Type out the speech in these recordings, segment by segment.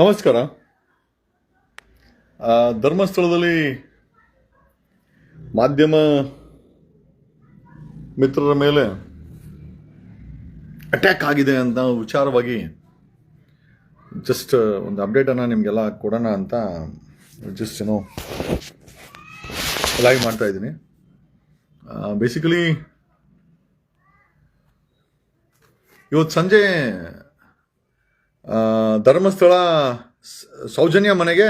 ನಮಸ್ಕಾರ. ಧರ್ಮಸ್ಥಳದಲ್ಲಿ ಮಾಧ್ಯಮ ಮಿತ್ರರ ಮೇಲೆ ಅಟ್ಯಾಕ್ ಆಗಿದೆ ಅಂತ ವಿಚಾರವಾಗಿ ಜಸ್ಟ್ ಒಂದು ಅಪ್ಡೇಟನ್ನು ನಿಮಗೆಲ್ಲ ಕೊಡೋಣ ಅಂತ ಜಸ್ಟ್ ಏನೋ ಲೈವ್ ಮಾಡ್ತಾ ಇದ್ದೀನಿ. ಬೇಸಿಕಲಿ ಇವತ್ತು ಸಂಜೆ ಧರ್ಮಸ್ಥಳ ಸೌಜನ್ಯ ಮನೆಗೆ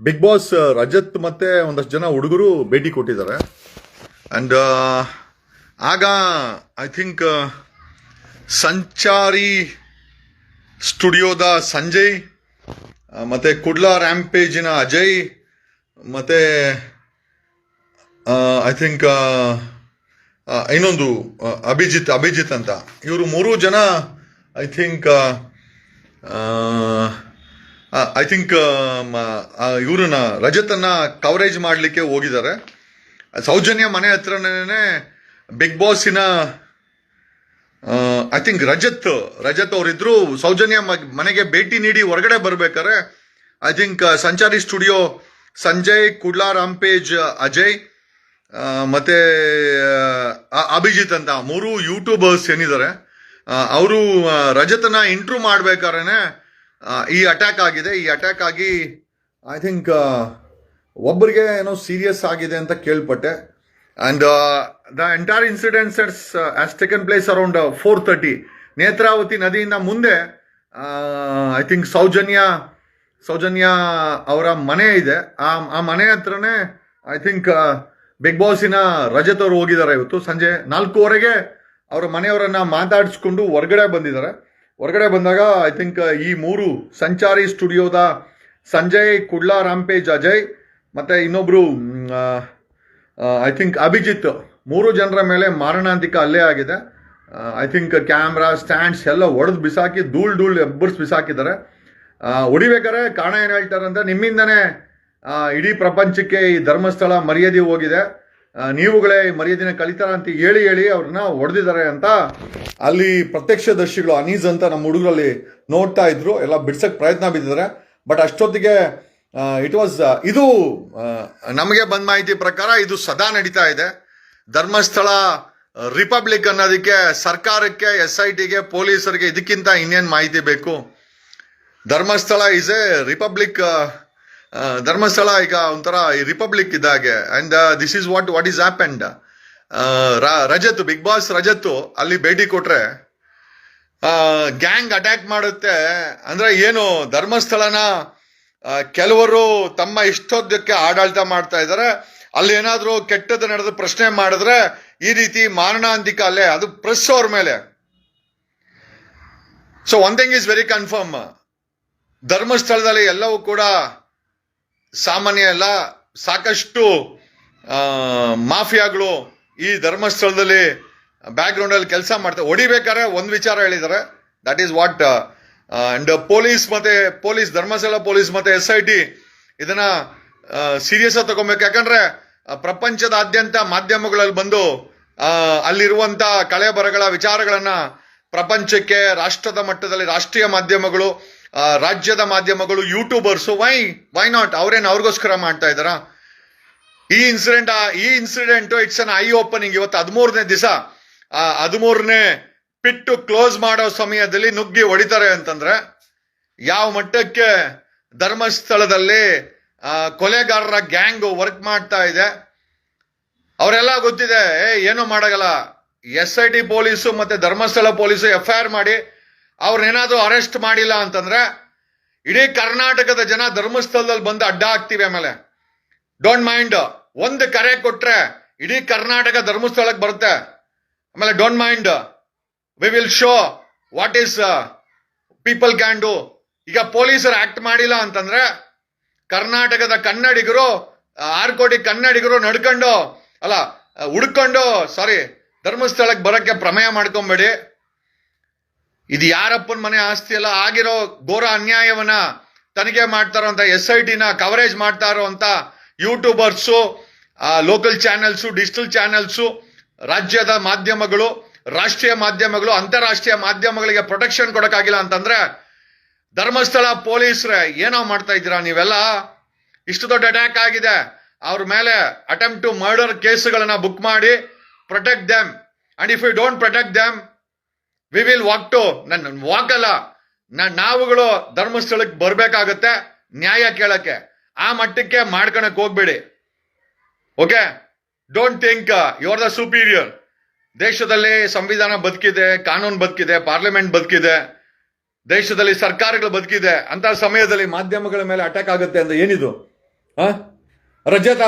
ಬಿಗ್ ಬಾಸ್ ರಜತ್ ಮತ್ತೆ ಒಂದಷ್ಟು ಜನ ಹುಡುಗರು ಭೇಟಿ ಕೊಟ್ಟಿದ್ದಾರೆ. ಅಂಡ್ ಆಗ ಐ ಥಿಂಕ್ ಸಂಚಾರಿ ಸ್ಟುಡಿಯೋದ ಸಂಜಯ್ ಮತ್ತೆ ಕುಡ್ಲಾ ರ್ಯಾಂಪೇಜಿನ ಅಜಯ್, ಮತ್ತೆ ಐ ಥಿಂಕ್ ಇನ್ನೊಂದು ಅಭಿಜಿತ್ ಅಭಿಜಿತ್ ಅಂತ. ಇವರು ಮೂರು ಜನ ಐ ಥಿಂಕ್ ಐ ಥಿಂಕ್ ಇವ್ರನ್ನ, ರಜತನ್ನ ಕವರೇಜ್ ಮಾಡಲಿಕ್ಕೆ ಹೋಗಿದ್ದಾರೆ. ಸೌಜನ್ಯ ಮನೆ ಹತ್ರನೇ ಬಿಗ್ ಬಾಸಿನ ಐ ಥಿಂಕ್ ರಜತ್ ರಜತ್ ಅವರಿದ್ರು ಸೌಜನ್ಯ ಮನೆಗೆ ಭೇಟಿ ನೀಡಿ ಹೊರಗಡೆ ಬರ್ಬೇಕಾರೆ I think Sanchari studio Sanjay, Kudla, rampage, Ajay ಮತ್ತೆ ಅಭಿಜಿತ್ ಅಂತ ಮೂರು ಯೂಟ್ಯೂಬರ್ಸ್ ಏನಿದ್ದಾರೆ. ಅವರು ರಜತನ ಇಂಟ್ರೂ ಮಾಡ್ಬೇಕಾದ್ರೆ ಈ ಅಟ್ಯಾಕ್ ಆಗಿದೆ. ಈ ಅಟ್ಯಾಕ್ ಆಗಿ ಐ ಥಿಂಕ್ ಒಬ್ಬರಿಗೆ ಏನೋ ಸೀರಿಯಸ್ ಆಗಿದೆ ಅಂತ ಕೇಳ್ಪಟ್ಟೆ. And the entire incidents as taken place around four thirty Netravati ನದಿಯಿಂದ ಮುಂದೆ ಐ ಥಿಂಕ್ ಸೌಜನ್ಯ ಸೌಜನ್ಯ ಅವರ ಮನೆ ಇದೆ. ಆ ಆ ಮನೆ ಹತ್ರನೇ ಐ ಥಿಂಕ್ ಬಿಗ್ ಬಾಸಿನ ರಜತ್ ಅವರು ಹೋಗಿದ್ದಾರೆ ಇವತ್ತು. ಸಂಜೆ ನಾಲ್ಕೂವರೆಗೆ ಅವರ ಮನೆಯವರನ್ನ ಮಾತಾಡಿಸ್ಕೊಂಡು ಹೊರಗಡೆ ಬಂದಿದ್ದಾರೆ. ಹೊರಗಡೆ ಬಂದಾಗ ಐ ಥಿಂಕ್ ಈ ಮೂರು ಸಂಚಾರಿ ಸ್ಟುಡಿಯೋದ ಸಂಜಯ್, ಕುಡ್ಲಾ, ರಾಂಪೇಜ್, ಅಜಯ್, ಮತ್ತೆ ಇನ್ನೊಬ್ರು ಐ ಥಿಂಕ್ ಅಭಿಜಿತ್, ಮೂರು ಜನರ ಮೇಲೆ ಮಾರಣಾಂತಿಕ ಅಲ್ಲೇ ಆಗಿದೆ. ಐ ಥಿಂಕ್ ಕ್ಯಾಮ್ರಾ ಸ್ಟ್ಯಾಂಡ್ಸ್ ಎಲ್ಲ ಒಡೆದು ಬಿಸಾಕಿ, ಧೂಳ್ ಧೂಳ್ ಎಬ್ಬರ್ಸ್ ಬಿಸಾಕಿದ್ದಾರೆ. ಹೊಡಿಬೇಕಾರೆ ಕಾರಣ ಏನು ಹೇಳ್ತಾರೆ ಅಂದರೆ ನಿಮ್ಮಿಂದನೇ ಇಡೀ ಪ್ರಪಂಚಕ್ಕೆ ಈ ಧರ್ಮಸ್ಥಳ ಮರ್ಯಾದೆ ಹೋಗಿದೆ. ನೀವುಗಳೇ ಮರ್ಯಾದೆ ಮರ್ಯಾದಿನ ಕಲಿತಾರ ಅಂತ ಹೇಳಿ ಹೇಳಿ ಅವ್ರನ್ನ ಹೊಡೆದಿದ್ದಾರೆ ಅಂತ ಅಲ್ಲಿ ಪ್ರತ್ಯಕ್ಷದರ್ಶಿಗಳು ಅನೀಸ್ ಅಂತ ನಮ್ಮ ಹುಡುಗರಲ್ಲಿ ನೋಡ್ತಾ ಇದ್ರು. ಎಲ್ಲ ಬಿಡ್ಸಕ್ ಪ್ರಯತ್ನ ಬಿದ್ದಿದ್ದಾರೆ. ಬಟ್ ಅಷ್ಟೊತ್ತಿಗೆ ಇಟ್ ವಾಸ್ ಇದು ನಮಗೆ ಬಂದ ಮಾಹಿತಿ ಪ್ರಕಾರ ಇದು ಸದಾ ನಡೀತಾ ಇದೆ. ಧರ್ಮಸ್ಥಳ ರಿಪಬ್ಲಿಕ್ ಅನ್ನೋದಕ್ಕೆ ಸರ್ಕಾರಕ್ಕೆ ಎಸ್ ಐ ಟಿಗೆ ಪೊಲೀಸರಿಗೆ ಇದಕ್ಕಿಂತ ಇನ್ನೇನು ಮಾಹಿತಿ ಬೇಕು? Dharmasthala is a republic Dharmasthala ಈಗ ಒಂಥರ ರಿಪಬ್ಲಿಕ್ ಇದ್ದಾಗೆ and this is what what is happened Rajat big boss Rajat ಅಲ್ಲಿ ಭೇಟಿ ಕೊಟ್ರೆ ಗ್ಯಾಂಗ್ ಅಟ್ಯಾಕ್ ಮಾಡುತ್ತೆ. ಅಂದ್ರೆ ಏನು, ಧರ್ಮಸ್ಥಳನ ಕೆಲವರು ತಮ್ಮ ಇಷ್ಟೋದ್ಯಕ್ಕೆ ಆಡಳಿತ ಮಾಡ್ತಾ ಇದ್ದಾರೆ ಅಲ್ಲಿ ಏನಾದರೂ ಕೆಟ್ಟದ್ದು ನಡೆದು ಪ್ರಶ್ನೆ ಮಾಡಿದ್ರೆ ಈ ರೀತಿ ಮಾರಣಾಂತಿಕ ಅಲ್ಲೇ, ಅದು ಪ್ರೆಸ್ ಅವ್ರ ಮೇಲೆ. So one thing is very confirm ಧರ್ಮಸ್ಥಳದಲ್ಲಿ ಎಲ್ಲವೂ ಕೂಡ ಸಾಮಾನ್ಯ ಎಲ್ಲ ಸಾಕಷ್ಟು ಮಾಫಿಯಾಗಳು ಈ ಧರ್ಮಸ್ಥಳದಲ್ಲಿ ಬ್ಯಾಕ್ಗ್ರೌಂಡಲ್ಲಿ ಕೆಲಸ ಮಾಡ್ತಾರೆ ಹೊಡಿಬೇಕಾದ್ರೆ ಒಂದು ವಿಚಾರ ಹೇಳಿದ್ದಾರೆ. That is what and police ಮತ್ತೆ ಪೊಲೀಸ್ ಧರ್ಮಸ್ಥಳ ಪೊಲೀಸ್ ಮತ್ತೆ ಎಸ್ ಐ ಟಿ ಇದನ್ನ ಸೀರಿಯಸ್ ಆಗಿ ತಗೊಬೇಕು. ಯಾಕಂದ್ರೆ ಪ್ರಪಂಚದಾದ್ಯಂತ ಮಾಧ್ಯಮಗಳಲ್ಲಿ ಬಂದು ಅಲ್ಲಿರುವಂಥ ಕಳೆ ಬರಗಳ ವಿಚಾರಗಳನ್ನ ಪ್ರಪಂಚಕ್ಕೆ, ರಾಷ್ಟ್ರದ ಮಟ್ಟದಲ್ಲಿ ರಾಷ್ಟ್ರೀಯ ಮಾಧ್ಯಮಗಳು ರಾಜ್ಯದ ಮಾಧ್ಯಮಗಳು ಯೂಟ್ಯೂಬರ್ಸು ವೈ ವೈ ನಾಟ್ ಅವ್ರೇನು ಅವ್ರಿಗೋಸ್ಕರ ಮಾಡ್ತಾ ಇದ್ದಾರಾ? ಈ ಇನ್ಸಿಡೆಂಟ್ ಈ incident it's an eye opening ಇವತ್ತು ಹದಿಮೂರನೇ ದಿವಸ ಹದಿಮೂರನೇ ಪಿಟ್ಟು ಕ್ಲೋಸ್ ಮಾಡೋ ಸಮಯದಲ್ಲಿ ನುಗ್ಗಿ ಹೊಡಿತಾರೆ ಅಂತಂದ್ರೆ, ಯಾವ ಮಟ್ಟಕ್ಕೆ ಧರ್ಮಸ್ಥಳದಲ್ಲಿ ಕೊಲೆಗಾರರ ಗ್ಯಾಂಗ್ ವರ್ಕ್ ಮಾಡ್ತಾ ಇದೆ, ಅವರೆಲ್ಲ ಗೊತ್ತಿದೆ ಏನೂ ಮಾಡಗಲ್ಲ. ಎಸ್ ಐ ಟಿ ಪೊಲೀಸು ಮತ್ತೆ Dharmasthala police F I R ಮಾಡಿ ಅವ್ರನ್ನೇನಾದ್ರೂ ಅರೆಸ್ಟ್ ಮಾಡಿಲ್ಲ ಅಂತಂದ್ರೆ ಇಡೀ ಕರ್ನಾಟಕದ ಜನ ಧರ್ಮಸ್ಥಳದಲ್ಲಿ ಬಂದು ಅಡ್ಡ ಹಾಕ್ತಿವಿ ಆಮೇಲೆ. ಡೋಂಟ್ ಮೈಂಡ್ ಒಂದು ಕರೆ ಕೊಟ್ರೆ ಇಡೀ ಕರ್ನಾಟಕ ಧರ್ಮಸ್ಥಳಕ್ಕೆ ಬರುತ್ತೆ. ಆಮೇಲೆ don't mind we will show what is people can do ಈಗ ಪೊಲೀಸರು ಆಕ್ಟ್ ಮಾಡಿಲ್ಲ ಅಂತಂದ್ರೆ ಕರ್ನಾಟಕದ ಕನ್ನಡಿಗರು ಆರು ಕೋಟಿ ಕನ್ನಡಿಗರು ನಡ್ಕೊಂಡು, ಅಲ್ಲ ಹುಡ್ಕೊಂಡು ಸಾರಿ ಧರ್ಮಸ್ಥಳಕ್ಕೆ ಬರೋಕ್ಕೆ ಪ್ರಮೇಯ ಮಾಡ್ಕೊಂಬೇಡಿ. ಇದು ಯಾರಪ್ಪನ ಮನೆ ಆಸ್ತಿ ಅಲ್ಲ, ಆಗಿರೋ ಘೋರ ಅನ್ಯಾಯವನ್ನ ತನಿಖೆ ಮಾಡ್ತಾರೋ ಅಂತ ಎಸ್ ಐ ಟಿನ ಕವರೇಜ್ ಮಾಡ್ತಾ ಅಂತ YouTubers local channels digital channels ರಾಜ್ಯದ ಮಾಧ್ಯಮಗಳು, ರಾಷ್ಟ್ರೀಯ ಮಾಧ್ಯಮಗಳು, ಅಂತಾರಾಷ್ಟ್ರೀಯ ಮಾಧ್ಯಮಗಳಿಗೆ ಪ್ರೊಟೆಕ್ಷನ್ ಕೊಡೋಕ್ಕಾಗಿಲ್ಲ ಅಂತಂದ್ರೆ, ಧರ್ಮಸ್ಥಳ ಪೊಲೀಸ್ರೆ ಏನೋ ಮಾಡ್ತಾ ಇದ್ದೀರಾ ನೀವೆಲ್ಲ? ಇಷ್ಟು ದೊಡ್ಡ ಅಟ್ಯಾಕ್ ಆಗಿದೆ. ಅವ್ರ ಮೇಲೆ ಅಟೆಂಪ್ಟ್ ಟು ಮರ್ಡರ್ ಕೇಸ್ಗಳನ್ನ ಬುಕ್ ಮಾಡಿ protect them and if you don't protect them we will walk to ನನ್ನ ವಾಕ್ ಅಲ್ಲ ನಾವುಗಳು ಧರ್ಮಸ್ಥಳಕ್ಕೆ ಬರ್ಬೇಕಾಗತ್ತೆ, ನ್ಯಾಯ ಕೇಳಕ್ಕೆ. ಆ ಮಟ್ಟಕ್ಕೆ ಮಾಡ್ಕೊಳಕ್ ಹೋಗ್ಬೇಡಿ. Okay don't think you are the superior ದೇಶದಲ್ಲಿ ಸಂವಿಧಾನ ಬದುಕಿದೆ, ಕಾನೂನು ಬದುಕಿದೆ ಪಾರ್ಲಿಮೆಂಟ್ ಬದುಕಿದೆ, ದೇಶದಲ್ಲಿ ಸರ್ಕಾರಗಳು ಬದುಕಿದೆ, ಅಂತ ಸಮಯದಲ್ಲಿ ಮಾಧ್ಯಮಗಳ ಮೇಲೆ ಅಟ್ಯಾಕ್ ಆಗುತ್ತೆ ಅಂತ ಏನಿದು? ರಜತ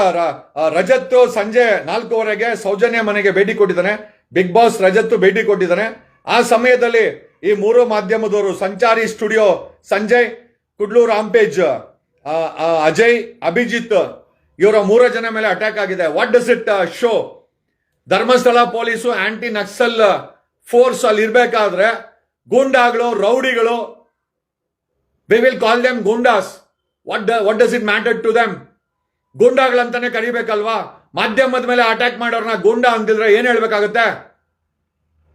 ರಜತ್ ಸಂಜೆ ನಾಲ್ಕೂವರೆಗೆ ಸೌಜನ್ಯ ಮನೆಗೆ ಭೇಟಿ ಕೊಟ್ಟಿದ್ದಾನೆ. ಬಿಗ್ ಬಾಸ್ ರಜತ್ ಭೇಟಿ ಕೊಟ್ಟಿದ್ದಾನೆ. ಆ ಸಮಯದಲ್ಲಿ ಈ ಮೂರು ಮಾಧ್ಯಮದವರು ಸಂಚಾರಿ ಸ್ಟುಡಿಯೋ ಸಂಜಯ್ ಕುಡ್ಲೂರ್ ಆ, ಅಜಯ್ ಅಭಿಜಿತ್ ಇವರ ಮೂರು ಜನ ಮೇಲೆ ಅಟ್ಯಾಕ್ ಆಗಿದೆ. What does it show Dharmasthala police anti Naxal force ಅಲ್ಲಿ ಇರ್ಬೇಕಾದ್ರೆ ಗೂಂಡಾಗಳು ರೌಡಿಗಳು we will call them goondas. What what does it matter to them ಗೂಂಡಾಗಳಂತಾನೆ ಕರಿಬೇಕಲ್ವಾ? ಮಾಧ್ಯಮದ ಮೇಲೆ ಅಟ್ಯಾಕ್ ಮಾಡೋರ್ನ ಗೂಂಡಾ ಅಂತಿದ್ರೆ ಏನ್ ಹೇಳ್ಬೇಕಾಗುತ್ತೆ?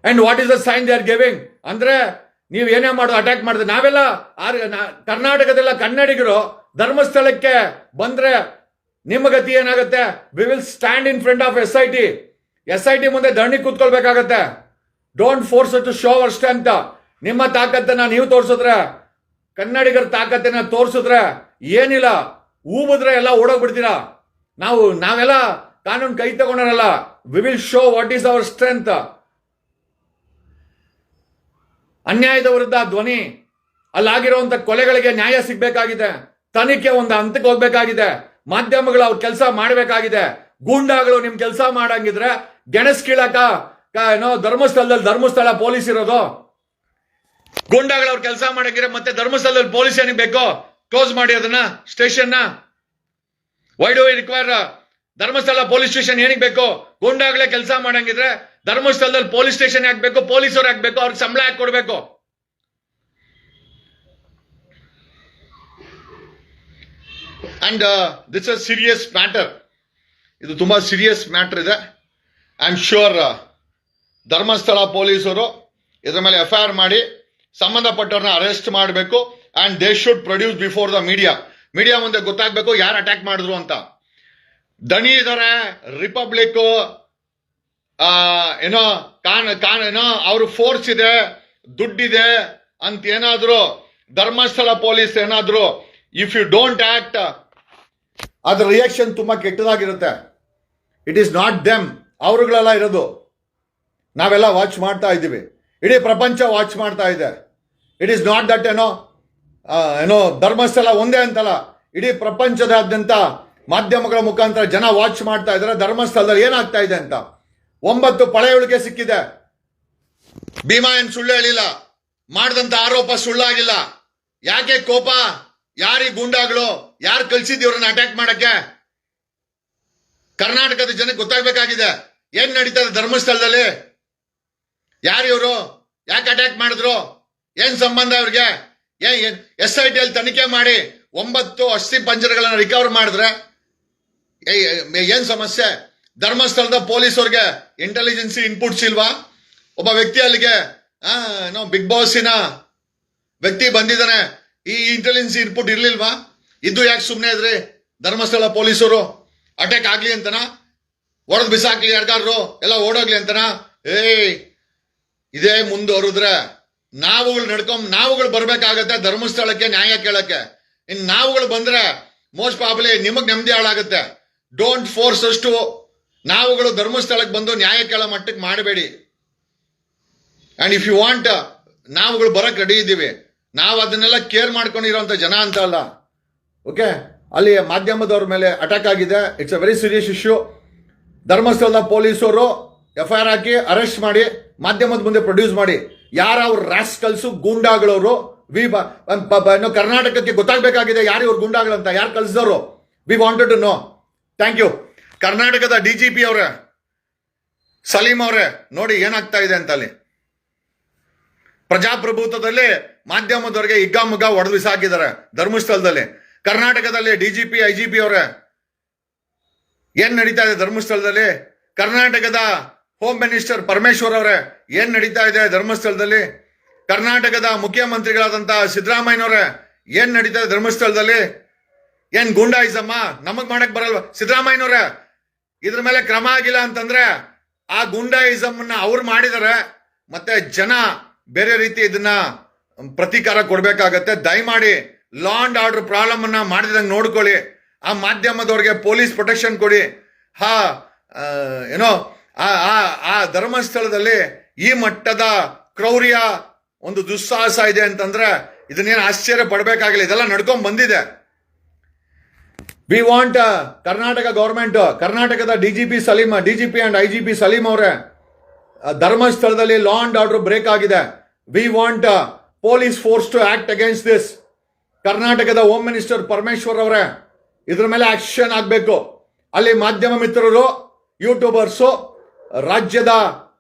And what is the sign they are giving ಅಂದರೆ ನೀವು ಏನೇ ಮಾಡು ಅಟ್ಯಾಕ್ ಮಾಡಿದ್ರೆ ನಾವೆಲ್ಲ ಆರ್- ಕರ್ನಾಟಕದೆಲ್ಲ ಕನ್ನಡಿಗರು ಧರ್ಮಸ್ಥಳಕ್ಕೆ ಬಂದರೆ ನಿಮ್ಮ ಗತಿ ಏನಾಗುತ್ತೆ? We will stand in front of S I T S I T ಮುಂದೆ ಧರಣಿ ಕೂತ್ಕೊಳ್ಬೇಕಾಗತ್ತೆ. Don't force to show our strength ನಿಮ್ಮ ತಾಕತ್ತನ್ನ ನೀವು ತೋರಿಸಿದ್ರೆ, ಕನ್ನಡಿಗರ ತಾಕತ್ತನ್ನ ತೋರಿಸಿದ್ರೆ ಏನಿಲ್ಲ. ಊಬಿದ್ರೆ ಎಲ್ಲ ಓಡೋಗ್ಬಿಡ್ತೀರಾ? ನಾವು ನಾವೆಲ್ಲ ಕಾನೂನು ಕೈ ತಗೊಂಡಾರಲ್ಲ. We will show what is our strength ಅನ್ಯಾಯದ ವಿರುದ್ಧ ಧ್ವನಿ ಅಲ್ಲಾಗಿರುವಂತ ಕೊಲೆಗಳಿಗೆ ನ್ಯಾಯ ಸಿಗ್ಬೇಕಾಗಿದೆ. ತನಿಖೆ ಒಂದು ಹಂತಕ್ಕೆ ಹೋಗ್ಬೇಕಾಗಿದೆ. ಮಾಧ್ಯಮಗಳು ಅವ್ರ ಕೆಲಸ ಮಾಡಬೇಕಾಗಿದೆ. ಗೂಂಡಾಗಳು ನಿಮ್ ಕೆಲಸ ಮಾಡಂಗಿದ್ರೆ ಗೆಣಸ್ ಕೀಳಕ ಏನೋ ಧರ್ಮಸ್ಥಳದಲ್ಲಿ ಧರ್ಮಸ್ಥಳ ಪೊಲೀಸ್ ಇರೋದು. ಗೂಂಡಾಗಳು ಅವ್ರ ಕೆಲಸ ಮಾಡಂಗಿದ್ರೆ ಮತ್ತೆ ಧರ್ಮಸ್ಥಳದಲ್ಲಿ ಪೊಲೀಸ್ ಏನಿಗೆ ಬೇಕು ಕ್ಲೋಸ್ ಮಾಡಿ ಅದನ್ನ station why do require Dharmasthala police station ಏನಿಗೆ ಬೇಕು? ಗೂಂಡಾಗಳೇ ಕೆಲಸ ಮಾಡಂಗಿದ್ರೆ ಧರ್ಮಸ್ಥಳದಲ್ಲಿ ಪೊಲೀಸ್ ಸ್ಟೇಷನ್ ಹಾಕ್ಬೇಕು ಪೊಲೀಸರು ಹಾಕ್ಬೇಕು, ಅವ್ರಿಗೆ ಸಂಬಳ ಹಾಕಿ ಕೊಡ್ಬೇಕು? And this a serious matter ಇದು ತುಂಬಾ ಸೀರಿಯಸ್ ಮ್ಯಾಟರ್ ಇದೆ. ಐ ಆಮ್ ಶ್ಯೂರ್ ಧರ್ಮಸ್ಥಳ ಪೊಲೀಸರು ಇದರ ಮೇಲೆ ಎಫ್ ಐ ಆರ್ ಮಾಡಿ ಸಂಬಂಧಪಟ್ಟವ್ರನ್ನ ಅರೆಸ್ಟ್ ಮಾಡಬೇಕು and they should produce before the media media ಮುಂದೆ ಗೊತ್ತಾಗಬೇಕು ಯಾರು ಅಟ್ಯಾಕ್ ಮಾಡಿದ್ರು ಅಂತ. ದಣಿ ಇದಾರೆ ರಿಪಬ್ಲಿಕ್ ಏನೋ ಕಾನ್ ಕಾನ್ ಏನೋ, ಅವ್ರ ಫೋರ್ಸ್ ಇದೆ, ದುಡ್ಡಿದೆ ಅಂತ ಏನಾದ್ರು, ಧರ್ಮಸ್ಥಳ ಪೊಲೀಸ್ ಏನಾದ್ರು ಇಫ್ ಯು ಡೋಂಟ್ ಆಕ್ಟ್ ಅದ್ರ ರಿಯಾಕ್ಷನ್ ತುಂಬಾ ಕೆಟ್ಟದಾಗಿರುತ್ತೆ. ಇಟ್ ಈಸ್ ನಾಟ್ ದೆಮ್ ಅವರುಗಳೆಲ್ಲ ಇರೋದು. ನಾವೆಲ್ಲ ವಾಚ್ ಮಾಡ್ತಾ ಇದ್ದೀವಿ. ಇಡೀ ಪ್ರಪಂಚ ವಾಚ್ ಮಾಡ್ತಾ ಇದೆ. ಇಟ್ ಈಸ್ ನಾಟ್ ದಟ್ ಏನೋ ಏನೋ ಧರ್ಮಸ್ಥಳ ಒಂದೇ ಅಂತಲ್ಲ. ಇಡೀ ಪ್ರಪಂಚದಾದ್ಯಂತ ಮಾಧ್ಯಮಗಳ ಮುಖಾಂತರ ಜನ ವಾಚ್ ಮಾಡ್ತಾ ಇದ್ದಾರೆ. ಧರ್ಮಸ್ಥಳದಲ್ಲಿ ಏನಾಗ್ತಾ ಇದೆ ಅಂತ. ಒಂಬತ್ತು ಪಳೆಯುಳಿಕೆ ಸಿಕ್ಕಿದೆ. ಭೀಮಾ ಏನ್ ಸುಳ್ಳು ಹೇಳಿಲ್ಲ. ಮಾಡಿದಂತ ಆರೋಪ ಸುಳ್ಳಾಗಿಲ್ಲ. ಯಾಕೆ ಕೋಪ? ಯಾರಿ ಗೂಂಡಾಗಳು ಯಾರು ಕಳ್ಸಿದ್ ಇವ್ರನ್ನ ಅಟ್ಯಾಕ್ ಮಾಡಕ್ಕೆ? ಕರ್ನಾಟಕದ ಜನಕ್ಕೆ ಗೊತ್ತಾಗ್ಬೇಕಾಗಿದೆ. ಏನ್ ನಡೀತದೆ ಧರ್ಮಸ್ಥಳದಲ್ಲಿ? ಯಾರು ಇವರು? ಯಾಕೆ ಅಟ್ಯಾಕ್ ಮಾಡಿದ್ರು? ಏನ್ ಸಂಬಂಧ ಅವ್ರಿಗೆ? ಎಸ್ ಐ ಟಿ ಅಲ್ಲಿ ತನಿಖೆ ಮಾಡಿ ಒಂಬತ್ತು ಅಸ್ಥಿ ಪಂಜರಗಳನ್ನ ರಿಕವರ್ ಮಾಡಿದ್ರೆ? ಏನ್ ಸಮಸ್ಯೆ? ಧರ್ಮಸ್ಥಳದ ಪೊಲೀಸರಿಗೆ ಇಂಟೆಲಿಜೆನ್ಸಿ ಇನ್ಪುಟ್ಸ್ ಇಲ್ವಾ? ಒಬ್ಬ ವ್ಯಕ್ತಿ ಅಲ್ಲಿಗೆ ಏನೋ ಬಿಗ್ ಬಾಸಿನ ವ್ಯಕ್ತಿ ಬಂದಿದ್ದಾನೆ. ಈ ಇಂಟೆಲಿಜೆನ್ಸಿ ಇನ್ಪುಟ್ ಇರ್ಲಿಲ್ವಾ? ಇದು ಯಾಕೆ ಸುಮ್ಮನೆ ಇದ್ರಿ? ಧರ್ಮಸ್ಥಳ ಪೊಲೀಸರು ಅಟ್ಯಾಕ್ ಆಗ್ಲಿ ಅಂತನಾ? ಹೊಡೆದ್ ಬಿಸಾಕ್ಲಿ ಯಾರ್ಗಾರು ಎಲ್ಲ ಓಡೋಗ್ಲಿ ಅಂತನಾ? ಏಯ್, ಇದೇ ಮುಂದುವರಿದ್ರೆ ನಾವುಗಳು ನಡ್ಕೊಂಡ್, ನಾವುಗಳು ಬರ್ಬೇಕಾಗತ್ತೆ ಧರ್ಮಸ್ಥಳಕ್ಕೆ ನ್ಯಾಯ ಕೇಳಕ್ಕೆ. ಇನ್ ನಾವುಗಳು ಬಂದ್ರೆ ಮೋಸ್ಟ್ ಪ್ರಾಬ್ಲಿ ನಿಮಗ್ ನೆಮ್ಮದಿ ಹಾಳಾಗುತ್ತೆ. ಡೋಂಟ್ ಫೋರ್ಸ್ ಅಷ್ಟು ನಾವುಗಳು ಧರ್ಮಸ್ಥಳಕ್ಕೆ ಬಂದು ನ್ಯಾಯ ಕೇಳೋ ಮಟ್ಟಕ್ಕೆ ಮಾಡಬೇಡಿ. ಆ್ಯಂಡ್ ಇಫ್ ಯು ವಾಂಟ್ ನಾವುಗಳು ಬರಕ್ ರೆಡಿ ಇದ್ದೀವಿ. ನಾವು ಅದನ್ನೆಲ್ಲ ಕೇರ್ ಮಾಡ್ಕೊಂಡಿರೋಂಥ ಜನ ಅಂತ ಅಲ್ಲ. ಓಕೆ ಅಲ್ಲಿ ಮಾಧ್ಯಮದವ್ರ ಮೇಲೆ ಅಟ್ಯಾಕ್ ಆಗಿದೆ. It's a very serious issue ಧರ್ಮಸ್ಥಳದ ಪೊಲೀಸರು ಎಫ್ ಐ ಆರ್ ಹಾಕಿ ಅರೆಸ್ಟ್ ಮಾಡಿ, ಮಾಧ್ಯಮದ ಮುಂದೆ ಪ್ರೊಡ್ಯೂಸ್ ಮಾಡಿ. ಯಾರ ಅವ್ರ ರಾಸ್ಕಲ್ಸು ಗೂಂಡಾಗಳವರು? ವಿ ಇನ್ನು ಕರ್ನಾಟಕಕ್ಕೆ ಗೊತ್ತಾಗಬೇಕಾಗಿದೆ ಯಾರು ಇವ್ರು ಗೂಂಡಾಗಳಂತ? ಯಾರು ಕಲಿಸಿದವರು we wanted to know thank you ಕರ್ನಾಟಕದ ಡಿ ಜಿ ಪಿ ಅವರೇ ಸಲೀಂ ಅವರೇ, ನೋಡಿ ಏನಾಗ್ತಾ ಇದೆ ಅಂತ ಅಲ್ಲಿ ಪ್ರಜಾಪ್ರಭುತ್ವದಲ್ಲಿ ಮಾಧ್ಯಮದವರಿಗೆ ಹಿಗ್ಗಾಮುಗ್ಗ ಒಡೆದು ಬಿಸಾಕಿದ್ದಾರೆ ಧರ್ಮಸ್ಥಳದಲ್ಲಿ. ಕರ್ನಾಟಕದಲ್ಲಿ D G P, I G P ಅವರೇ, ಏನ್ ನಡೀತಾ ಇದೆ ಧರ್ಮಸ್ಥಳದಲ್ಲಿ? ಕರ್ನಾಟಕದ ಹೋಮ್ ಮಿನಿಸ್ಟರ್ ಪರಮೇಶ್ವರ್ ಅವರೇ, ಏನ್ ನಡೀತಾ ಇದೆ ಧರ್ಮಸ್ಥಳದಲ್ಲಿ? ಕರ್ನಾಟಕದ ಮುಖ್ಯಮಂತ್ರಿಗಳಾದಂತ ಏನು ಏನ್ ಇದೆ ಧರ್ಮಸ್ಥಳದಲ್ಲಿ? ಏನ್ ಗೂಂಡಾಯಿಸಮ್ಮ, ನಮಗ್ ಮಾಡಕ್ ಬರಲ್ವಾ? ಸಿದ್ದರಾಮಯ್ಯನವ್ರೆ ಇದ್ರ ಮೇಲೆ ಕ್ರಮ ಆಗಿಲ್ಲ ಅಂತಂದ್ರೆ ಆ ಗುಂಡಾಯಿಸಮ್ ಅವ್ರು ಮಾಡಿದಾರೆ, ಮತ್ತೆ ಜನ ಬೇರೆ ರೀತಿ ಇದನ್ನ ಪ್ರತೀಕಾರ ಕೊಡ್ಬೇಕಾಗತ್ತೆ. ದಯಮಾಡಿ ಲಾ ಅಂಡ್ ಆರ್ಡರ್ ಪ್ರಾಬ್ಲಮ್ ಅನ್ನ ಮಾಡಿದಂಗೆ ನೋಡ್ಕೊಳ್ಳಿ. ಆ ಮಾಧ್ಯಮದವ್ರಿಗೆ ಪೊಲೀಸ್ ಪ್ರೊಟೆಕ್ಷನ್ ಕೊಡಿ. ಹಾ ಏನೋ ಆ ಧರ್ಮಸ್ಥಳದಲ್ಲಿ ಈ ಮಟ್ಟದ ಕ್ರೌರ್ಯ ಒಂದು ದುಸ್ಸಾಹಸ ಇದೆ ಅಂತಂದ್ರೆ ಇದನ್ನೇನು ಆಶ್ಚರ್ಯ ಪಡ್ಬೇಕಾಗಿಲ್ಲ. ಇದೆಲ್ಲ ನಡ್ಕೊಂಡ್ ಬಂದಿದೆ. ವಿ ವಾಂಟ್ ಕರ್ನಾಟಕ ಗೌರ್ಮೆಂಟ್ ಕರ್ನಾಟಕದ D G P Saleem P and I G P Saleem ಅವರೇ. ಧರ್ಮಸ್ಥಳದಲ್ಲಿ ಲಾ ಅಂಡ್ ಆರ್ಡರ್ ಬ್ರೇಕ್ ಆಗಿದೆ. We want police force to act against this ಕರ್ನಾಟಕದ ಹೋಮ್ ಮಿನಿಸ್ಟರ್ ಪರಮೇಶ್ವರ್ ಅವರೇ, ಇದ್ರ ಮೇಲೆ ಆಕ್ಷನ್ ಆಗಬೇಕು. ಅಲ್ಲಿ ಮಾಧ್ಯಮ ಮಿತ್ರರು ಯೂಟ್ಯೂಬರ್ಸು ರಾಜ್ಯದ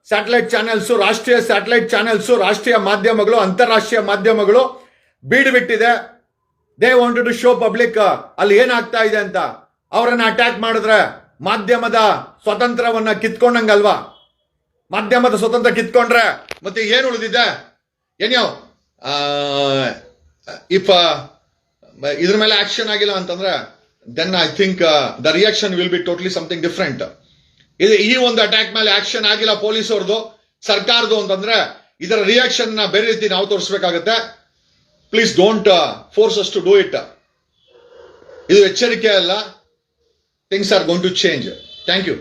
ಸ್ಯಾಟಲೈಟ್ ಚಾನೆಲ್ಸು ರಾಷ್ಟ್ರೀಯ ಸ್ಯಾಟಲೈಟ್ ಚಾನೆಲ್ಸು ರಾಷ್ಟ್ರೀಯ ಮಾಧ್ಯಮಗಳು, ಅಂತಾರಾಷ್ಟ್ರೀಯ ಮಾಧ್ಯಮಗಳು ಬೀಡು ಬಿಟ್ಟಿದೆ they want to show public ಅಲ್ಲಿ ಏನಾಗ್ತಾ ಇದೆ ಅಂತ. ಅವರನ್ನ ಅಟ್ಯಾಕ್ ಮಾಡಿದ್ರೆ ಮಾಧ್ಯಮದ ಸ್ವತಂತ್ರವನ್ನ ಕಿತ್ಕೊಂಡಂಗಲ್ವಾ? ಮಾಧ್ಯಮದ ಸ್ವತಂತ್ರ ಕಿತ್ಕೊಂಡ್ರೆ ಮತ್ತೆ ಏನು ಉಳಿದಿದೆ? ಏನೋ ಇಫ್ ಇದ್ರ ಮೇಲೆ ಆಕ್ಷನ್ ಆಗಿಲ್ಲ ಅಂತಂದ್ರೆ then I think the reaction will be totally something different ಇದು ಈ ಒಂದು ಅಟ್ಯಾಕ್ ಮೇಲೆ ಆಕ್ಷನ್ ಆಗಿಲ್ಲ ಪೊಲೀಸ್ ಅವ್ರದ್ದು ಸರ್ಕಾರದ್ದು ಅಂತಂದ್ರೆ, ಇದರ ರಿಯಾಕ್ಷನ್ ಬೇರೆ ರೀತಿ ನಾವು ತೋರಿಸ್ಬೇಕಾಗತ್ತೆ. Please don't force us to do it ಇದು ಎಚ್ಚರಿಕೆ ಅಲ್ಲ things are going to change thank you